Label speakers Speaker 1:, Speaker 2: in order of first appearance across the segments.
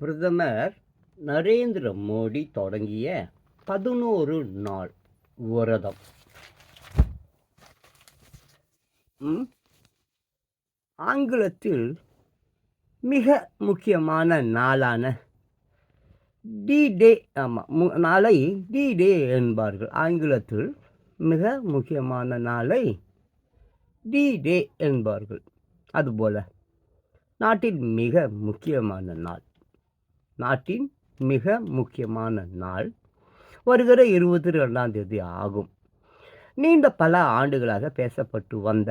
Speaker 1: பிரதமர் நரேந்திர மோடி தொடங்கிய பதினோரு நாள் விரதம். ஆங்கிலத்தில் மிக முக்கியமான நாளான டி டே ஆமாம் நாளை டி டே என்பார்கள். ஆங்கிலத்தில் மிக முக்கியமான நாளை டி டே என்பார்கள். அதுபோல நாட்டின் மிக முக்கியமான நாள் நாட்டின் மிக முக்கியமான நாள் வருகிற இருபத்தி ரெண்டாம் தேதி ஆகும். நீண்ட பல ஆண்டுகளாக பேசப்பட்டு வந்த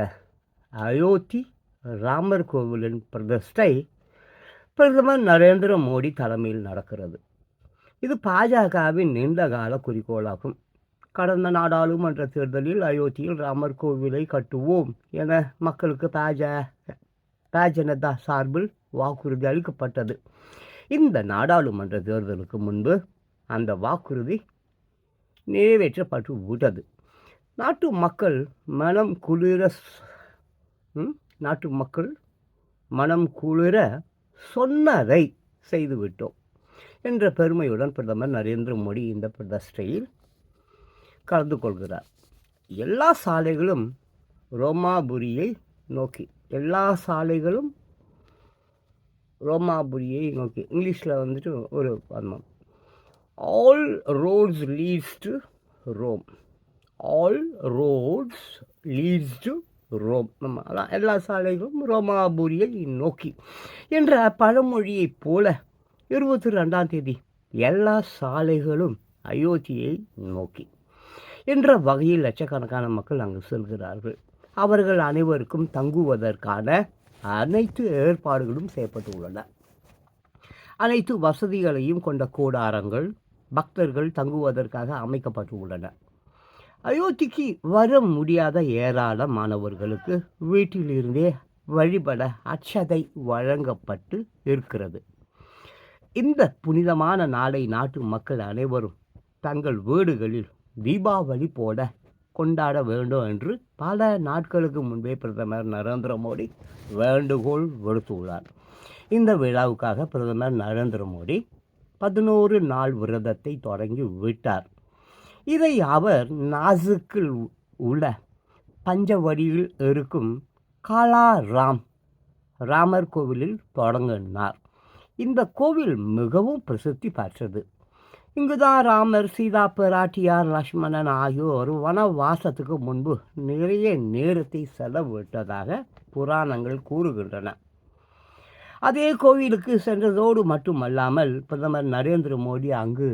Speaker 1: அயோத்தி ராமர் கோவிலின் பிரதிஷ்டை பிரதமர் நரேந்திர மோடி தலைமையில் நடக்கிறது. இது பாஜகவின் நீண்டகால குறிக்கோளாகும். கடந்த நாடாளுமன்ற தேர்தலில் அயோத்தியில் ராமர் கோவிலை கட்டுவோம் என மக்களுக்கு பாஜ பாஜனதா சார்பில் வாக்குறுதி அளிக்கப்பட்டது. இந்த நாடாளுமன்ற தேர்தலுக்கு முன்பு அந்த வாக்குறுதி நிறைவேற்றப்பட்டு விட்டது நாட்டு மக்கள் மனம் குளிர நாட்டு மக்கள் மனம் குளிர சொன்னதை செய்துவிட்டோம் என்ற பெருமையுடன் பிரதமர் நரேந்திர மோடி இந்த பிரதிஷ்டையில் கலந்து கொள்கிறார். எல்லா சாலைகளும் ரோமாபுரியை நோக்கி எல்லா சாலைகளும் ரோமாபுரியை நோக்கி. இங்கிலீஷில் வந்துட்டு ஒரு பதம். All roads leads to Rome all roads leads to Rome நம்ம அதான் எல்லா சாலைகளும் ரோமாபுரியை நோக்கி. என்ற பழமொழியைப் போல இருபத்தி ரெண்டாம் தேதி எல்லா சாலைகளும் அயோத்தியை நோக்கி. என்ற வகையில் லட்சக்கணக்கான மக்கள் அங்கு செல்கிறார்கள். அவர்கள் அனைவருக்கும் தங்குவதற்கான அனைத்து ஏற்பாடுகளும் செய்யப்பட்டு உள்ளன. அனைத்து வசதிகளையும் கொண்ட கூடாரங்கள் பக்தர்கள் தங்குவதற்காக அமைக்கப்பட்டு உள்ளன. அயோத்திக்கு வர முடியாத ஏராளமானவர்களுக்கு வீட்டிலிருந்தே வழிபட அச்சதை வழங்கப்பட்டு இருக்கிறது. இந்த புனிதமான நாளை நாட்டு மக்கள் அனைவரும் தங்கள் வீடுகளில் தீபாவளி போல கொண்டாட வேண்டும் என்று பல நாட்களுக்கு முன்பே பிரதமர் நரேந்திர மோடி வேண்டுகோள் விடுத்துள்ளார். இந்த விழாவுக்காக பிரதமர் நரேந்திர மோடி பதினோரு நாள் விரதத்தை தொடங்கி விட்டார். இதை அவர் நாசுக்கில் உள்ள பஞ்சவடியில் இருக்கும் காலா ராம் ராமர் கோவிலில் தொடங்கினார். இந்த கோவில் மிகவும் பிரசித்தி பெற்றது. இங்குதான் ராமர் சீதா பிராட்டியார் லக்ஷ்மணன் ஆகியோர் வனவாசத்துக்கு முன்பு நிறைய நேரத்தை செலவிட்டதாக புராணங்கள் கூறுகின்றன. அதே கோவிலுக்கு சென்றதோடு மட்டுமல்லாமல் பிரதமர் நரேந்திர மோடி அங்கு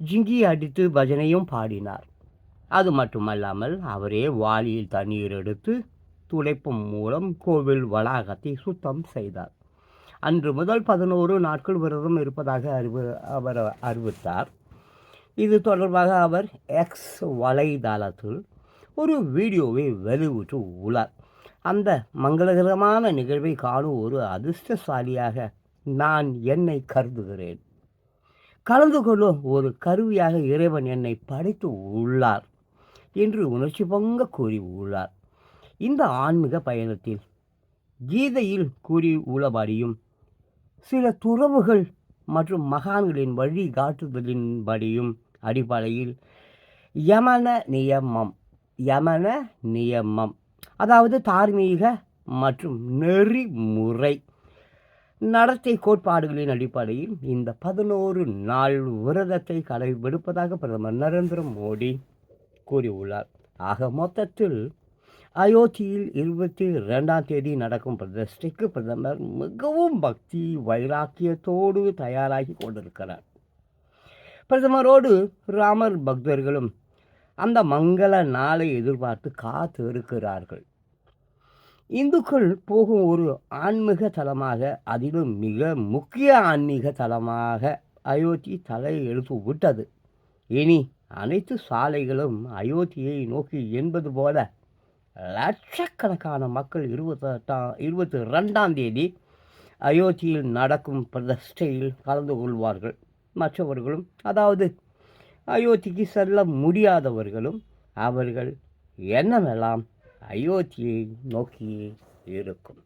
Speaker 1: ஜிங்கி அடித்து பஜனையும் பாடினார். அது மட்டுமல்லாமல் அவரே வாளியில் தண்ணீர் எடுத்து துடைப்பும் மூலம் கோவில் வளாகத்தை சுத்தம் செய்தார். அன்று முதல் பதினோரு நாட்கள் விரதம் இருப்பதாக அறிவு அவர் அறிவித்தார். இது தொடர்பாக அவர் எக்ஸ் வலைதளத்தில் ஒரு வீடியோவை வெளியிட்டு உள்ளார். அந்த மங்களகரமான நிகழ்வை காணும் ஒரு அதிர்ஷ்டசாலியாக நான் என்னை கருதுகிறேன். கலந்து கொள்ளும் ஒரு கருவியாக இறைவன் என்னை படைத்து உள்ளார் என்று உணர்ச்சி பொங்க கூறி உள்ளார். இந்த ஆன்மீக பயணத்தில் கீதையில் கூறி உள்ளபடியும் சில துறவுகள் மற்றும் மகான்களின் வழிகாட்டுதலின்படியும் அடிப்படையில் யமன நியமம் யமன நியமம் அதாவது தார்மீக மற்றும் நெறிமுறை நடத்தை கோட்பாடுகளின் அடிப்படையில் இந்த பதினோரு நாள் விரதத்தை கடைபிடிப்பதாக பிரதமர் நரேந்திர மோடி கூறியுள்ளார். ஆக மொத்தத்தில் அயோத்தியில் இருபத்தி ரெண்டாம் தேதி நடக்கும் பிரதிஷ்டைக்கு பிரதமர் மிகவும் பக்தி வைராக்கியத்தோடு தயாராகி கொண்டிருக்கிறார். பிரதமரோடு ராமர் பக்தர்களும் அந்த மங்கள நாளை எதிர்பார்த்து காத்து இருக்கிறார்கள். இந்துக்கள் போகும் ஒரு ஆன்மீக தலமாக அதிலும் மிக முக்கிய ஆன்மீக தலமாக அயோத்தி தலை எழுத்து விட்டது. இனி அனைத்து சாலைகளும் அயோத்தியை நோக்கி என்பது போல லட்சக்கணக்கான மக்கள் இருபத்தெட்டாம் இருபத்தி ரெண்டாம் தேதி அயோத்தியில் நடக்கும் பிரதிஷ்டையில் கலந்து கொள்வார்கள். மற்றவர்களும் அதாவது அயோத்திக்கு செல்ல முடியாதவர்களும் அவர்கள் எண்ணமெல்லாம் அயோத்தியை நோக்கி இருக்கும்.